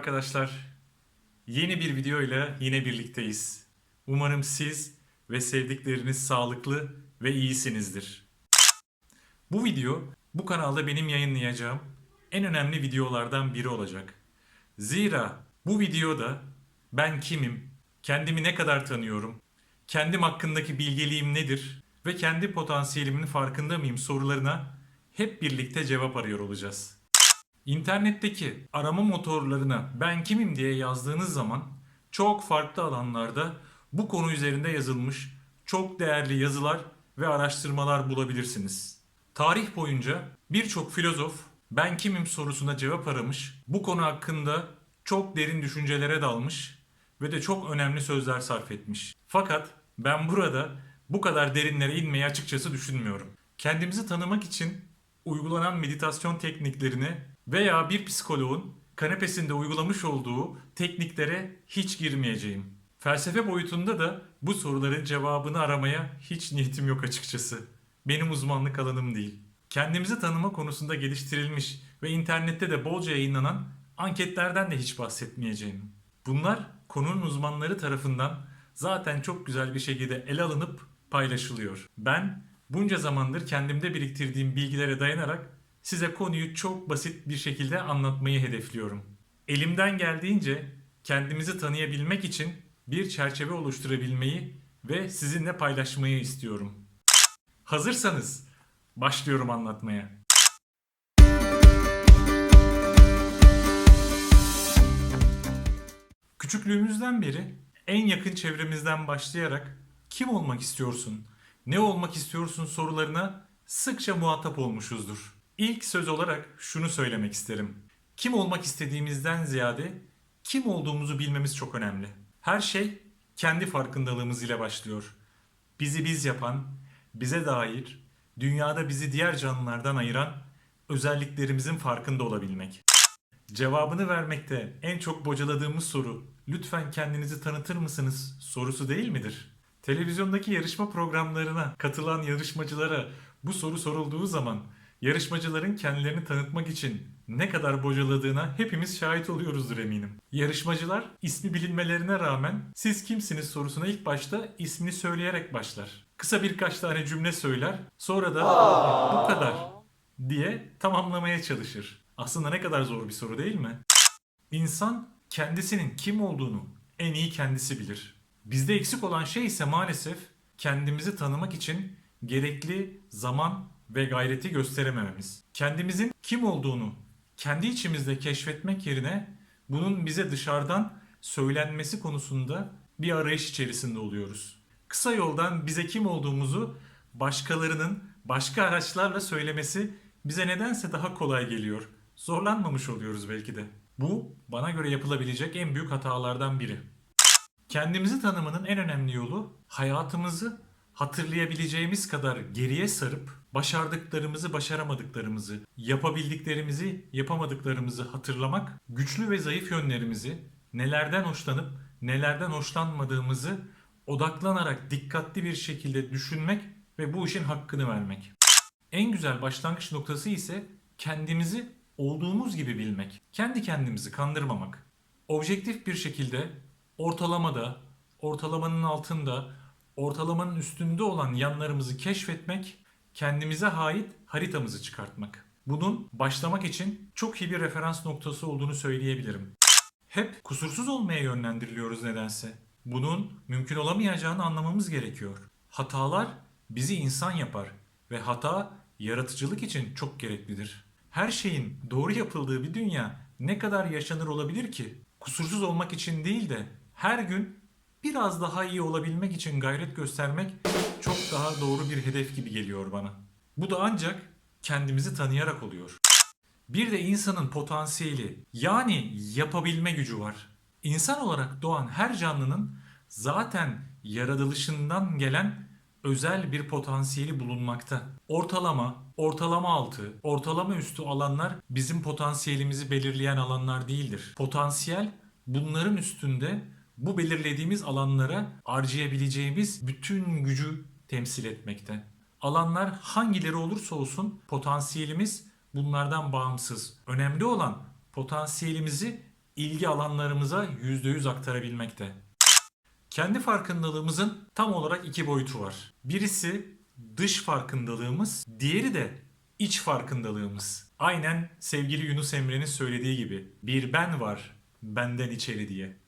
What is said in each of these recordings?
Arkadaşlar, yeni bir video ile yine birlikteyiz. Umarım siz ve sevdikleriniz sağlıklı ve iyisinizdir. Bu video bu kanalda benim yayınlayacağım en önemli videolardan biri olacak. Zira bu videoda ben kimim, kendimi ne kadar tanıyorum, kendim hakkındaki bilgeliğim nedir ve kendi potansiyelimin farkında mıyım sorularına hep birlikte cevap arıyor olacağız. İnternetteki arama motorlarına ben kimim diye yazdığınız zaman çok farklı alanlarda bu konu üzerinde yazılmış çok değerli yazılar ve araştırmalar bulabilirsiniz. Tarih boyunca birçok filozof ben kimim sorusuna cevap aramış, bu konu hakkında çok derin düşüncelere dalmış ve de çok önemli sözler sarf etmiş. Fakat ben burada bu kadar derinlere inmeyi açıkçası düşünmüyorum. Kendimizi tanımak için uygulanan meditasyon tekniklerini veya bir psikoloğun kanepesinde uygulamış olduğu tekniklere hiç girmeyeceğim. Felsefe boyutunda da bu soruların cevabını aramaya hiç niyetim yok açıkçası. Benim uzmanlık alanım değil. Kendimizi tanıma konusunda geliştirilmiş ve internette de bolca yayınlanan anketlerden de hiç bahsetmeyeceğim. Bunlar konunun uzmanları tarafından zaten çok güzel bir şekilde ele alınıp paylaşılıyor. Ben bunca zamandır kendimde biriktirdiğim bilgilere dayanarak size konuyu çok basit bir şekilde anlatmayı hedefliyorum. Elimden geldiğince kendimizi tanıyabilmek için bir çerçeve oluşturabilmeyi ve sizinle paylaşmayı istiyorum. Hazırsanız başlıyorum anlatmaya. Küçüklüğümüzden beri en yakın çevremizden başlayarak kim olmak istiyorsun, ne olmak istiyorsun sorularına sıkça muhatap olmuşuzdur. İlk söz olarak şunu söylemek isterim. Kim olmak istediğimizden ziyade kim olduğumuzu bilmemiz çok önemli. Her şey kendi farkındalığımız ile başlıyor. Bizi biz yapan, bize dair, dünyada bizi diğer canlılardan ayıran özelliklerimizin farkında olabilmek. Cevabını vermekte en çok bocaladığımız soru lütfen kendinizi tanıtır mısınız sorusu değil midir? Televizyondaki yarışma programlarına katılan yarışmacılara bu soru sorulduğu zaman yarışmacıların kendilerini tanıtmak için ne kadar bocaladığına hepimiz şahit oluyoruzdur eminim. Yarışmacılar ismi bilinmelerine rağmen siz kimsiniz sorusuna ilk başta ismini söyleyerek başlar. Kısa birkaç tane cümle söyler sonra da bu kadar diye tamamlamaya çalışır. Aslında ne kadar zor bir soru değil mi? İnsan kendisinin kim olduğunu en iyi kendisi bilir. Bizde eksik olan şey ise maalesef kendimizi tanımak için gerekli zaman ve gayreti gösteremememiz. Kendimizin kim olduğunu kendi içimizde keşfetmek yerine bunun bize dışarıdan söylenmesi konusunda bir arayış içerisinde oluyoruz. Kısa yoldan bize kim olduğumuzu başkalarının başka araçlarla söylemesi bize nedense daha kolay geliyor. Zorlanmamış oluyoruz belki de. Bu bana göre yapılabilecek en büyük hatalardan biri. Kendimizi tanımanın en önemli yolu hayatımızı hatırlayabileceğimiz kadar geriye sarıp başardıklarımızı, başaramadıklarımızı, yapabildiklerimizi, yapamadıklarımızı hatırlamak, güçlü ve zayıf yönlerimizi, nelerden hoşlanıp nelerden hoşlanmadığımızı odaklanarak dikkatli bir şekilde düşünmek ve bu işin hakkını vermek. En güzel başlangıç noktası ise kendimizi olduğumuz gibi bilmek. Kendi kendimizi kandırmamak. Objektif bir şekilde ortalamada, ortalamanın altında, ortalamanın üstünde olan yanlarımızı keşfetmek, kendimize ait haritamızı çıkartmak. Bunun başlamak için çok iyi bir referans noktası olduğunu söyleyebilirim. Hep kusursuz olmaya yönlendiriliyoruz nedense. Bunun mümkün olamayacağını anlamamız gerekiyor. Hatalar bizi insan yapar ve hata yaratıcılık için çok gereklidir. Her şeyin doğru yapıldığı bir dünya ne kadar yaşanır olabilir ki? Kusursuz olmak için değil de her gün biraz daha iyi olabilmek için gayret göstermek çok daha doğru bir hedef gibi geliyor bana. Bu da ancak kendimizi tanıyarak oluyor. Bir de insanın potansiyeli yani yapabilme gücü var. İnsan olarak doğan her canlının zaten yaratılışından gelen özel bir potansiyeli bulunmakta. Ortalama, ortalama altı, ortalama üstü alanlar bizim potansiyelimizi belirleyen alanlar değildir. Potansiyel bunların üstünde bu belirlediğimiz alanlara harcayabileceğimiz bütün gücü temsil etmekte. Alanlar hangileri olursa olsun potansiyelimiz bunlardan bağımsız. Önemli olan potansiyelimizi ilgi alanlarımıza %100 aktarabilmekte. Kendi farkındalığımızın tam olarak iki boyutu var. Birisi dış farkındalığımız, diğeri de iç farkındalığımız. Aynen sevgili Yunus Emre'nin söylediği gibi bir ben var benden içeri diye.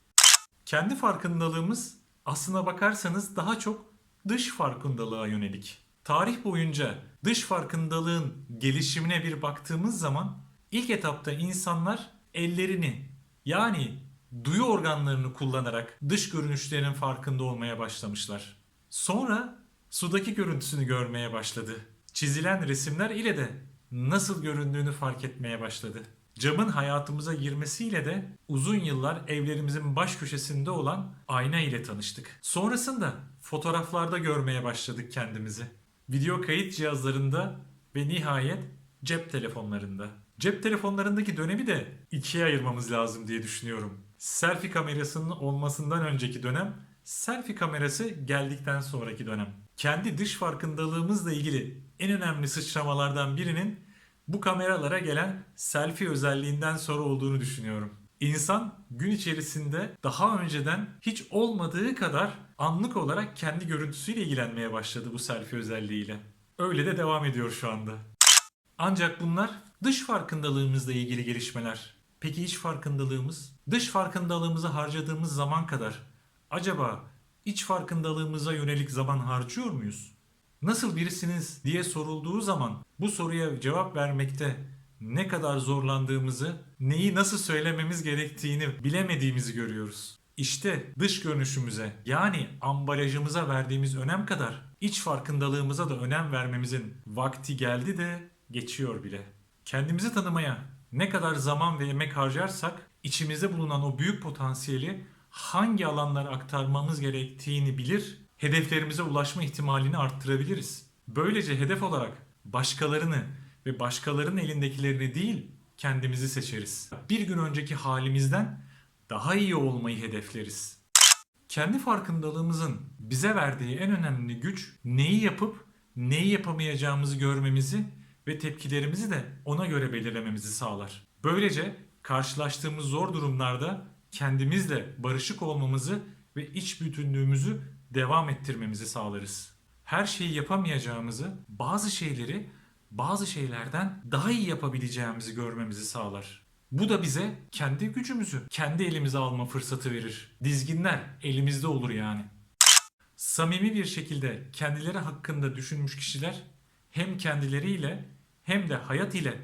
Kendi farkındalığımız aslına bakarsanız daha çok dış farkındalığa yönelik. Tarih boyunca dış farkındalığın gelişimine bir baktığımız zaman ilk etapta insanlar ellerini yani duyu organlarını kullanarak dış görünüşlerinin farkında olmaya başlamışlar. Sonra sudaki görüntüsünü görmeye başladı. Çizilen resimler ile de nasıl göründüğünü fark etmeye başladı. Camın hayatımıza girmesiyle de uzun yıllar evlerimizin baş köşesinde olan ayna ile tanıştık. Sonrasında fotoğraflarda görmeye başladık kendimizi. Video kayıt cihazlarında ve nihayet cep telefonlarında. Cep telefonlarındaki dönemi de ikiye ayırmamız lazım diye düşünüyorum. Selfie kamerasının olmasından önceki dönem, selfie kamerası geldikten sonraki dönem. Kendi dış farkındalığımızla ilgili en önemli sıçramalardan birinin bu kameralara gelen selfie özelliğinden sonra olduğunu düşünüyorum. İnsan gün içerisinde daha önceden hiç olmadığı kadar anlık olarak kendi görüntüsüyle ilgilenmeye başladı bu selfie özelliğiyle. Öyle de devam ediyor şu anda. Ancak bunlar dış farkındalığımızla ilgili gelişmeler. Peki iç farkındalığımız? Dış farkındalığımıza harcadığımız zaman kadar acaba iç farkındalığımıza yönelik zaman harcıyor muyuz? Nasıl birisiniz diye sorulduğu zaman bu soruya cevap vermekte ne kadar zorlandığımızı, neyi nasıl söylememiz gerektiğini bilemediğimizi görüyoruz. İşte dış görünüşümüze yani ambalajımıza verdiğimiz önem kadar iç farkındalığımıza da önem vermemizin vakti geldi de geçiyor bile. Kendimizi tanımaya ne kadar zaman ve emek harcarsak içimizde bulunan o büyük potansiyeli hangi alanlara aktarmamız gerektiğini bilir, hedeflerimize ulaşma ihtimalini arttırabiliriz. Böylece hedef olarak başkalarını ve başkalarının elindekilerini değil kendimizi seçeriz. Bir gün önceki halimizden daha iyi olmayı hedefleriz. Kendi farkındalığımızın bize verdiği en önemli güç neyi yapıp neyi yapamayacağımızı görmemizi ve tepkilerimizi de ona göre belirlememizi sağlar. Böylece karşılaştığımız zor durumlarda kendimizle barışık olmamızı ve iç bütünlüğümüzü devam ettirmemizi sağlarız. Her şeyi yapamayacağımızı, bazı şeyleri bazı şeylerden daha iyi yapabileceğimizi görmemizi sağlar. Bu da bize kendi gücümüzü kendi elimize alma fırsatı verir. Dizginler elimizde olur yani. Samimi bir şekilde kendileri hakkında düşünmüş kişiler hem kendileriyle hem de hayat ile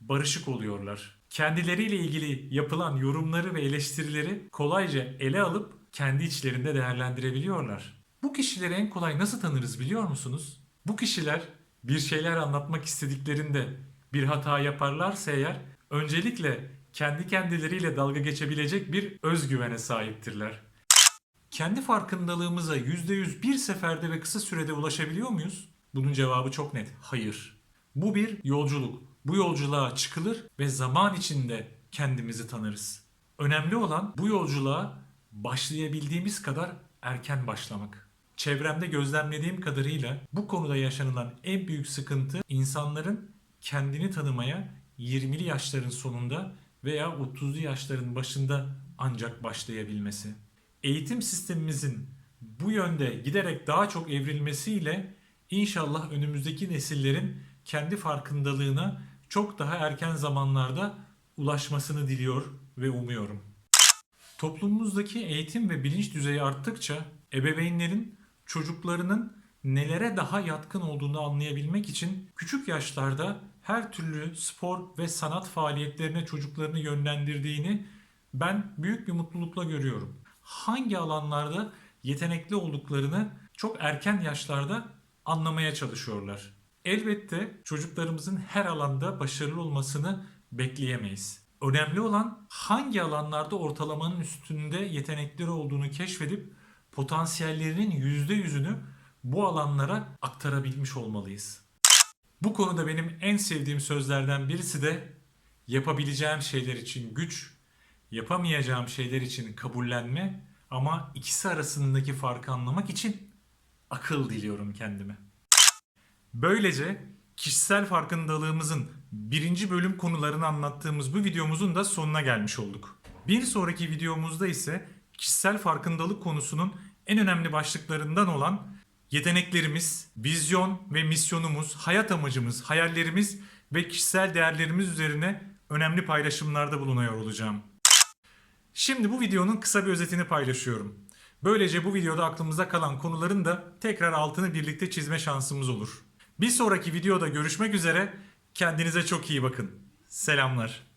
barışık oluyorlar. Kendileriyle ilgili yapılan yorumları ve eleştirileri kolayca ele alıp kendi içlerinde değerlendirebiliyorlar. Bu kişileri en kolay nasıl tanırız biliyor musunuz? Bu kişiler bir şeyler anlatmak istediklerinde bir hata yaparlarsa eğer öncelikle kendi kendileriyle dalga geçebilecek bir özgüvene sahiptirler. Kendi farkındalığımıza %100 bir seferde ve kısa sürede ulaşabiliyor muyuz? Bunun cevabı çok net. Hayır. Bu bir yolculuk. Bu yolculuğa çıkılır ve zaman içinde kendimizi tanırız. Önemli olan bu yolculuğa başlayabildiğimiz kadar erken başlamak. Çevremde gözlemlediğim kadarıyla bu konuda yaşanılan en büyük sıkıntı insanların kendini tanımaya 20'li yaşların sonunda veya 30'lu yaşların başında ancak başlayabilmesi. Eğitim sistemimizin bu yönde giderek daha çok evrilmesiyle inşallah önümüzdeki nesillerin kendi farkındalığına çok daha erken zamanlarda ulaşmasını diliyor ve umuyorum. Toplumumuzdaki eğitim ve bilinç düzeyi arttıkça ebeveynlerin çocuklarının nelere daha yatkın olduğunu anlayabilmek için küçük yaşlarda her türlü spor ve sanat faaliyetlerine çocuklarını yönlendirdiğini ben büyük bir mutlulukla görüyorum. Hangi alanlarda yetenekli olduklarını çok erken yaşlarda anlamaya çalışıyorlar. Elbette çocuklarımızın her alanda başarılı olmasını bekleyemeyiz. Önemli olan hangi alanlarda ortalamanın üstünde yetenekleri olduğunu keşfedip potansiyellerinin %100'ünü bu alanlara aktarabilmiş olmalıyız. Bu konuda benim en sevdiğim sözlerden birisi de yapabileceğim şeyler için güç, yapamayacağım şeyler için kabullenme ama ikisi arasındaki farkı anlamak için akıl diliyorum kendime. Böylece kişisel farkındalığımızın birinci bölüm konularını anlattığımız bu videomuzun da sonuna gelmiş olduk. Bir sonraki videomuzda ise kişisel farkındalık konusunun en önemli başlıklarından olan yeteneklerimiz, vizyon ve misyonumuz, hayat amacımız, hayallerimiz ve kişisel değerlerimiz üzerine önemli paylaşımlarda bulunuyor olacağım. Şimdi bu videonun kısa bir özetini paylaşıyorum. Böylece bu videoda aklımızda kalan konuların da tekrar altını birlikte çizme şansımız olur. Bir sonraki videoda görüşmek üzere. Kendinize çok iyi bakın. Selamlar.